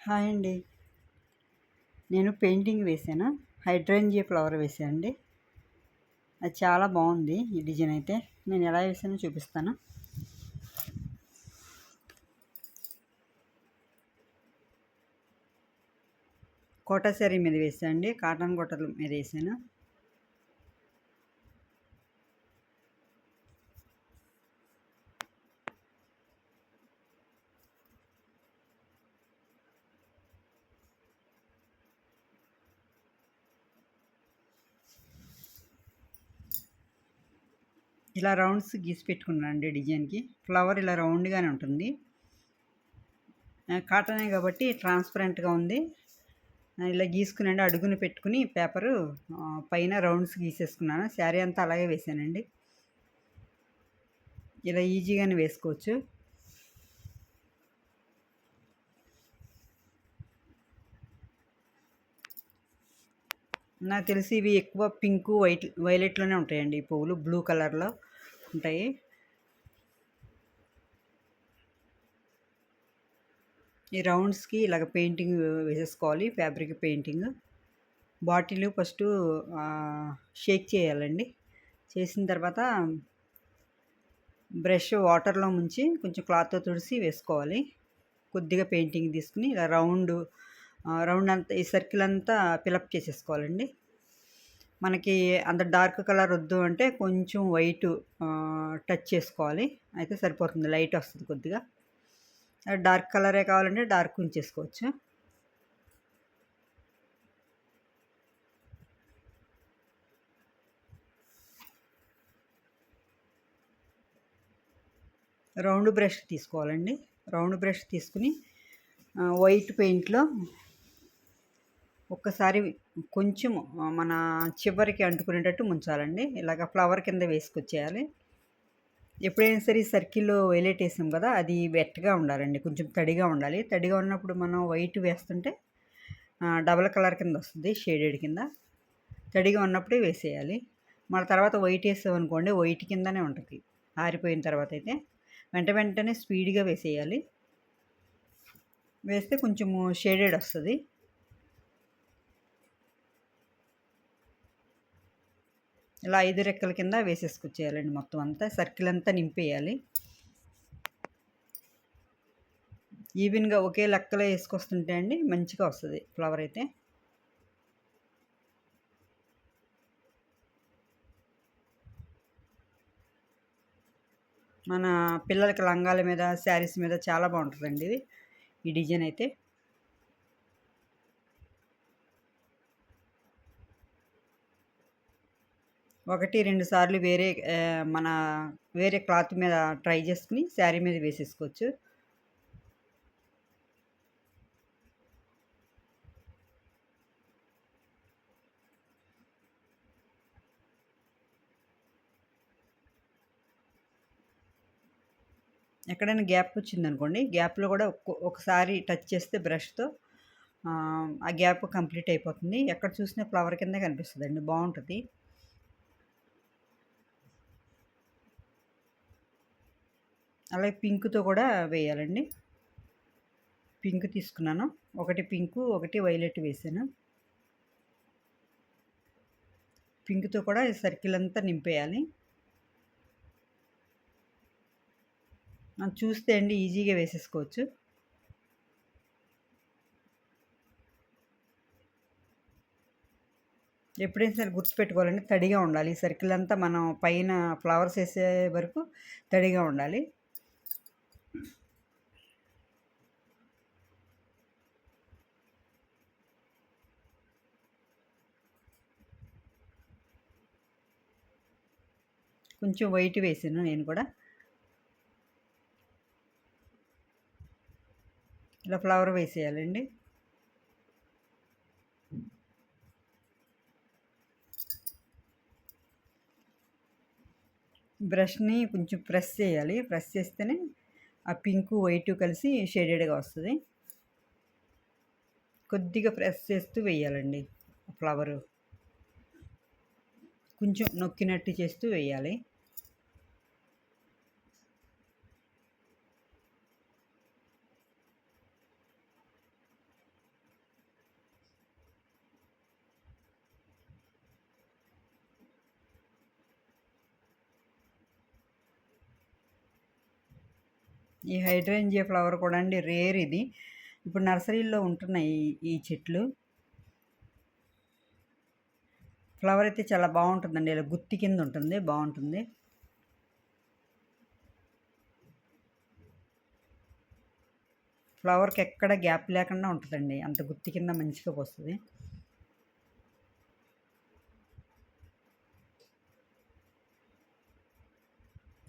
Hi అండి. నేను painting వేసాను హైడ్రేంజియా ఫ్లవర్ వేసాను అండి. అది చాలా బాగుంది ఈ డిజైన్ అయితే. నేను ఎలా వేసానో చూపిస్తాను. కోటా శారీ మీద వేసాను అండి. కాటన్ కోటల మీద వేసాను ఇలా రౌండ్స్ గీసి పెట్టుకున్నాను అండి డిజైన్కి. ఫ్లవర్ ఇలా రౌండ్గానే ఉంటుంది. కాటనే కాబట్టి ట్రాన్స్పరెంట్గా ఉంది. ఇలా గీసుకునండి అడుగును పెట్టుకుని పేపరు పైన రౌండ్స్ గీసేసుకున్నాను. శారీ అంతా అలాగే వేసానండి. ఇలా ఈజీగానే వేసుకోవచ్చు. నాకు తెలిసి ఇవి ఎక్కువ పింక్ వైట్ వైలెట్లోనే ఉంటాయండి. ఈ పువ్వులు బ్లూ కలర్లో. ఉంటాయి ఈ రౌండ్స్కి ఇలాగ పెయింటింగ్ వేసేసుకోవాలి fabric painting. Bottle first shake చేయాలండి. చేసిన తర్వాత బ్రష్ వాటర్లో ముంచి కొంచెం క్లాత్తో తుడిసి వేసుకోవాలి. కొద్దిగా పెయింటింగ్ తీసుకుని ఇలా రౌండ్ రౌండ్ అంతా ఈ సర్కిల్ అంతా ఫిలప్ చేసేసుకోవాలండి. మనకి అంత డార్క్ కలర్ వద్దు అంటే కొంచెం వైట్ టచ్ చేసుకోవాలి. అయితే సరిపోతుంది. లైట్ వస్తుంది కొద్దిగా. డార్క్ కలరే కావాలంటే డార్క్ ఉంచేసుకోవచ్చు. రౌండ్ బ్రష్ తీసుకోవాలండి. రౌండ్ బ్రష్ తీసుకుని వైట్ పెయింట్లో ఒక్కసారి కొంచెం మన చివరికి అంటుకునేటట్టు ముంచాలండి. ఇలాగ ఫ్లవర్ కింద వేసుకొచ్చేయాలి. ఎప్పుడైనా సరే సర్కిల్లో వైలెట్ వేసాం కదా అది వెట్గా ఉండాలండి. కొంచెం తడిగా ఉండాలి. తడిగా ఉన్నప్పుడు మనం వైట్ వేస్తుంటే డబల్ కలర్ కింద వస్తుంది షేడెడ్ కింద. తడిగా ఉన్నప్పుడే వేసేయాలి. మన తర్వాత వైట్ వేసామనుకోండి వైట్ కిందనే ఉంటుంది. ఆరిపోయిన తర్వాత అయితే వెంట వెంటనే స్పీడ్గా వేసేయాలి. వేస్తే కొంచెము షేడెడ్ వస్తుంది. ఇలా ఐదు రెక్కల కింద వేసేసుకొచ్చేయాలండి మొత్తం అంతా. సర్కిల్ అంతా నింపేయాలి. ఈవెన్గా ఒకే లెక్కలో వేసుకొస్తుంటే అండి మంచిగా వస్తుంది ఫ్లవర్ అయితే. మన పిల్లలకి లంగాల మీద శారీస్ మీద చాలా బాగుంటుందండి ఇది. ఈ డిజైన్ అయితే. ఒకటి రెండు సార్లు వేరే మన వేరే క్లాత్ మీద ట్రై చేసుకుని శారీ మీద వేసేసుకోవచ్చు. ఎక్కడైనా గ్యాప్ వచ్చిందనుకోండి గ్యాప్లో కూడా ఒకసారి టచ్ చేస్తే బ్రష్తో ఆ గ్యాప్ కంప్లీట్ అయిపోతుంది. ఎక్కడ చూసినా ఫ్లవర్ కింద కనిపిస్తుంది అండి బాగుంటుంది. అలాగే పింక్తో కూడా వేయాలండి. పింక్ తీసుకున్నాను. ఒకటి పింకు ఒకటి వైలెట్ వేసాను. పింక్తో కూడా సర్కిల్ అంతా నింపేయాలి. చూస్తే అండి ఈజీగా వేసేసుకోవచ్చు. ఎప్పుడైనా సరే గుర్తుపెట్టుకోవాలండి తడిగా ఉండాలి. ఈ సర్కిల్ అంతా మనం పైన ఫ్లవర్స్ వేసే వరకు తడిగా ఉండాలి. కొంచెం వైట్ వేసాను నేను కూడా. ఇలా ఫ్లవర్ వేసేయాలండి. బ్రష్ని కొంచెం ప్రెస్ చేయాలి. ప్రెస్ చేస్తేనే ఆ పింకు వైట్ కలిసి షేడెడ్గా వస్తుంది. కొద్దిగా ప్రెస్ చేస్తూ వేయాలండి ఫ్లవరు. కొంచెం నొక్కినట్టు చేస్తూ వేయాలి. ఈ హైడ్రేంజియా ఫ్లవర్ కూడా అండి రేర్ ఇది. ఇప్పుడు నర్సరీలో ఉంటున్నాయి ఈ చెట్లు. ఫ్లవర్ అయితే చాలా బాగుంటుందండి. ఇలా గుత్తి కింద ఉంటుంది బాగుంటుంది. ఫ్లవర్కి ఎక్కడ గ్యాప్ లేకుండా ఉంటుందండి. అంత గుత్తి కింద మంచిగా వస్తుంది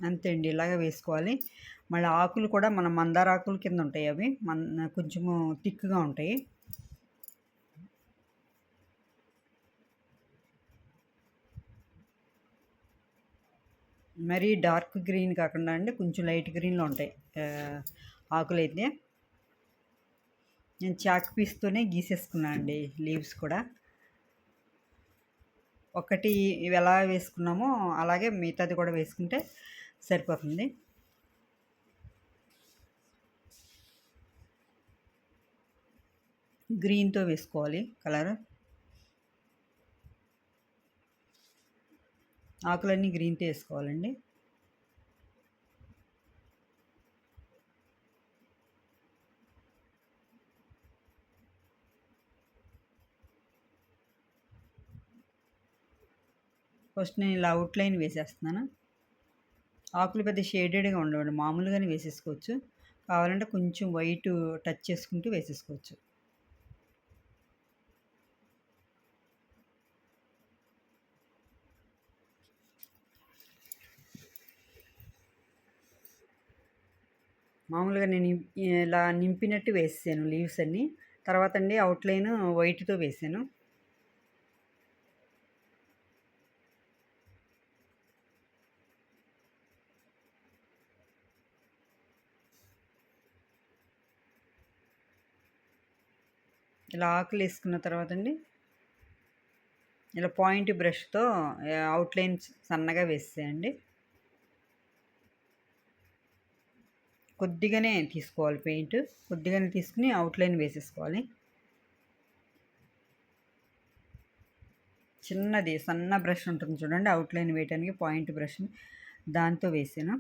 అంతే అండి ఇలాగ వేసుకోవాలి. మళ్ళీ ఆకులు కూడా మన మందార ఆకులు కింద ఉంటాయి అవి. మన కొంచెము థిక్గా ఉంటాయి. మరీ డార్క్ గ్రీన్ కాకుండా అండి కొంచెం లైట్ గ్రీన్లో ఉంటాయి ఆకులు అయితే నేను చాక్ పీస్తోనే గీసేసుకున్నాను అండి లీవ్స్ కూడా. ఒకటి ఇవి ఎలా వేసుకున్నామో అలాగే మిగతాది కూడా వేసుకుంటే సరిపోతుంది. గ్రీన్తో వేసుకోవాలి కలర్. ఆకులన్నీ గ్రీన్తో వేసుకోవాలండి. ఫస్ట్ నేను ఇలా అవుట్లైన్ వేసేస్తున్నాను. ఆకులు పెద్ద షేడెడ్గా ఉండవండి. మామూలుగానే వేసేసుకోవచ్చు. కావాలంటే కొంచెం వైట్ టచ్ చేసుకుంటూ వేసేసుకోవచ్చు. మామూలుగా నేను ఇలా నింపినట్టు వేసాను లీవ్స్ అన్నీ. తర్వాత అండి అవుట్లైన్ వైట్తో వేసాను. ఇలా ఆకులు వేసుకున్న తర్వాత అండి ఇలా పాయింట్ బ్రష్తో అవుట్లైన్స్ సన్నగా వేసేయండి. కొద్దిగానే తీసుకోవాలి పెయింట్ కొద్దిగానే తీసుకుని అవుట్లైన్ వేసేసుకోవాలి. చిన్నది సన్న బ్రష్ ఉంటుంది చూడండి అవుట్లైన్ వేయడానికి పాయింట్ బ్రష్ దాంతో వేసాను.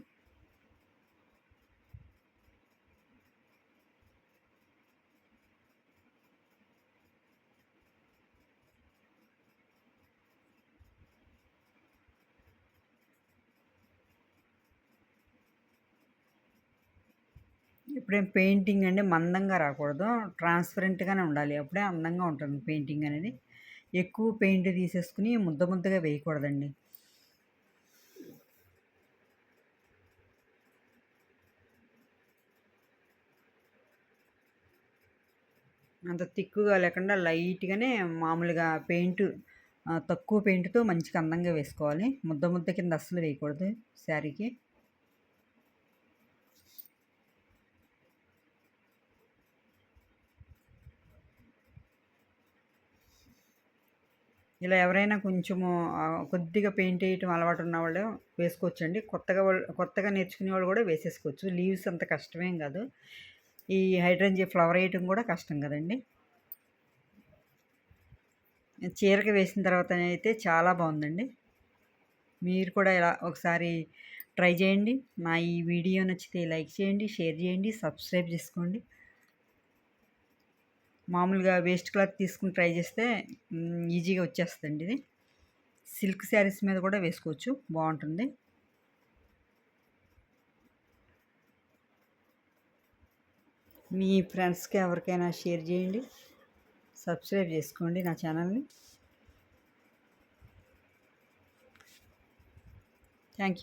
ఇప్పుడేం పెయింటింగ్ అంటే మందంగా రాకూడదు. ట్రాన్స్పరెంట్గానే ఉండాలి. అప్పుడే అందంగా ఉంటుంది పెయింటింగ్ అనేది. ఎక్కువ పెయింట్ తీసేసుకుని ముద్ద ముద్దగా వేయకూడదండి. అంత తిక్కుగా లేకుండా లైట్గానే మామూలుగా పెయింట్ తక్కువ పెయింట్తో మంచిగా అందంగా వేసుకోవాలి. ముద్ద ముద్ద కింద అస్సలు వేయకూడదు శారీకి. ఇలా ఎవరైనా కొంచెము కొద్దిగా పెయింట్ వేయటం అలవాటు ఉన్న వాళ్ళు వేసుకోవచ్చండి. కొత్తగా కొత్తగా నేర్చుకునే వాళ్ళు కూడా వేసేసుకోవచ్చు. లీవ్స్ అంత కష్టమేం కాదు. ఈ హైడ్రంజీ ఫ్లవర్ వేయటం కూడా కష్టం కదండి. చీరకి వేసిన తర్వాత అయితే చాలా బాగుందండి. మీరు కూడా ఇలా ఒకసారి ట్రై చేయండి. నా ఈ వీడియో నచ్చితే లైక్ చేయండి షేర్ చేయండి సబ్స్క్రైబ్ చేసుకోండి. మామూలుగా వేస్ట్ క్లాత్ తీసుకుని ట్రై చేస్తే ఈజీగా వచ్చేస్తుందండి ఇది. సిల్క్ శారీస్ మీద కూడా వేసుకోవచ్చు బాగుంటుంది. మీ ఫ్రెండ్స్కి ఎవరికైనా షేర్ చేయండి సబ్స్క్రైబ్ చేసుకోండి నా ఛానల్ని. Thank you.